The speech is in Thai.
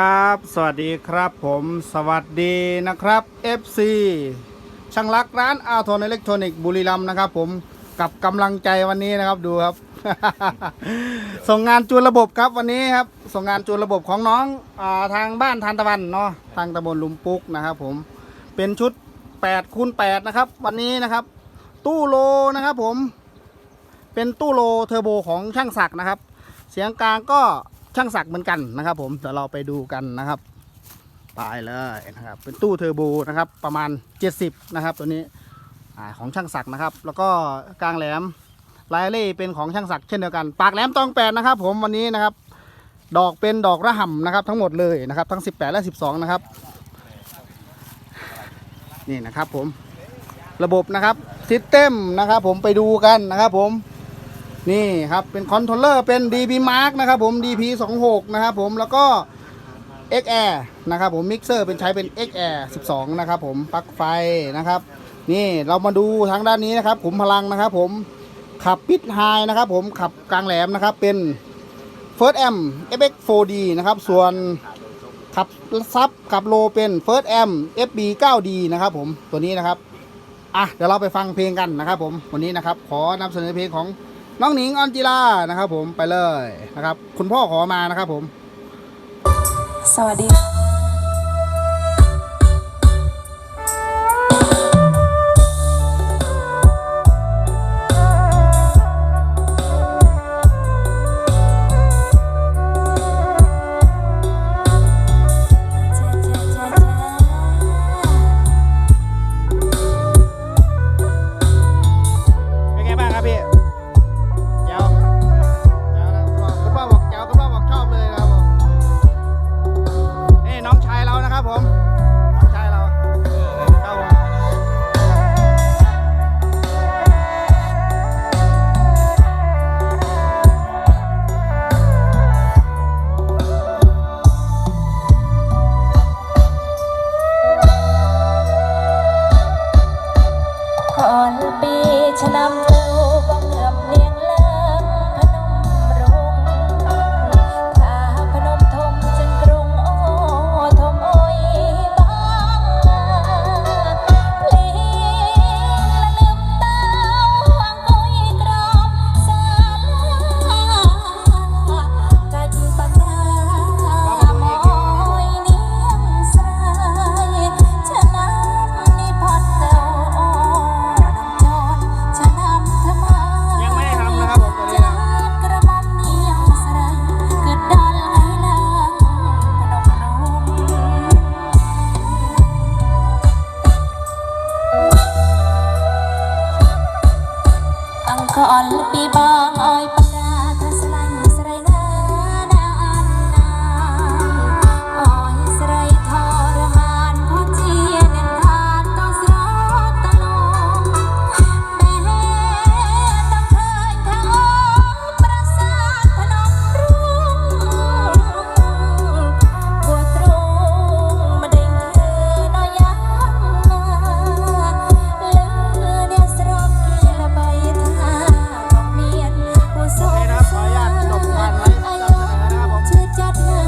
ครับ สวัสดีครับผมสวัสดีนะครับ FC ช่างรักร้านอาโทนอิเล็กทรอนิกส์บุรีรัมย์นะครับผมกับกำลังใจวันนี้นะครับดูครับ ส่งงานจูนระบบครับวันนี้ครับ ส่งงานจูนระบบของน้องอาทางบ้านทานตะวันเนาะทางตำบลลุมปุกนะครับผมเป็นชุด8คูณ8นะครับ วันนี้นะครับ ตู้โลนะครับผม เป็นตู้โลเทอร์โบของช่างศักดิ์นะครับ เสียงกลางก็ ช่างศักเหมือนกันนะครับ ผมเดี๋ยวเราไปดูกันนะครับไปเลยนะครับ เป็นตู้เทอร์โบนะครับ ประมาณ 70 นะครับ ตัวนี้อของช่างศักนะครับ แล้วก็กลางแหลมลายเล่เป็นของช่างศักเช่นเดียวกัน ปากแหลมตองแปดนะครับ ผมวันนี้นะครับ ดอกเป็นดอกระห่ำนะครับ ทั้งหมดเลยนะครับ ทั้ง 18 และ 12 นะครับ นี่นะครับผมระบบนะครับซิสเต็มนะครับ ผมไปดูกันนะครับ ผม นี่ครับ เป็นคอนโทรลเลอร์เป็น DP Mark นะครับผม DP 26นะครับผมแล้วก็ XR นะครับผมมิกเซอร์เป็นใช้เป็น XR 12 นะครับผมปลั๊กไฟนะครับ นี่เรามาดูทางด้านนี้นะครับขุมพลังนะครับผมขับปิดไฮนะครับผมขับกลางแหลมนะครับเป็น First Am FX 4D นะครับส่วนขับซับขับโลเป็น First Am FB 9D นะครับผมตัวนี้นะครับอะเดี๋ยวเราไปฟังเพลงกันนะครับผมวันนี้นะครับขอนำเสนอเพลงของ น้องหนิงออนจิลานะครับ ผมไปเลยนะครับ คุณพ่อขอมานะครับผม สวัสดี อังกอรปีบางอ้อยป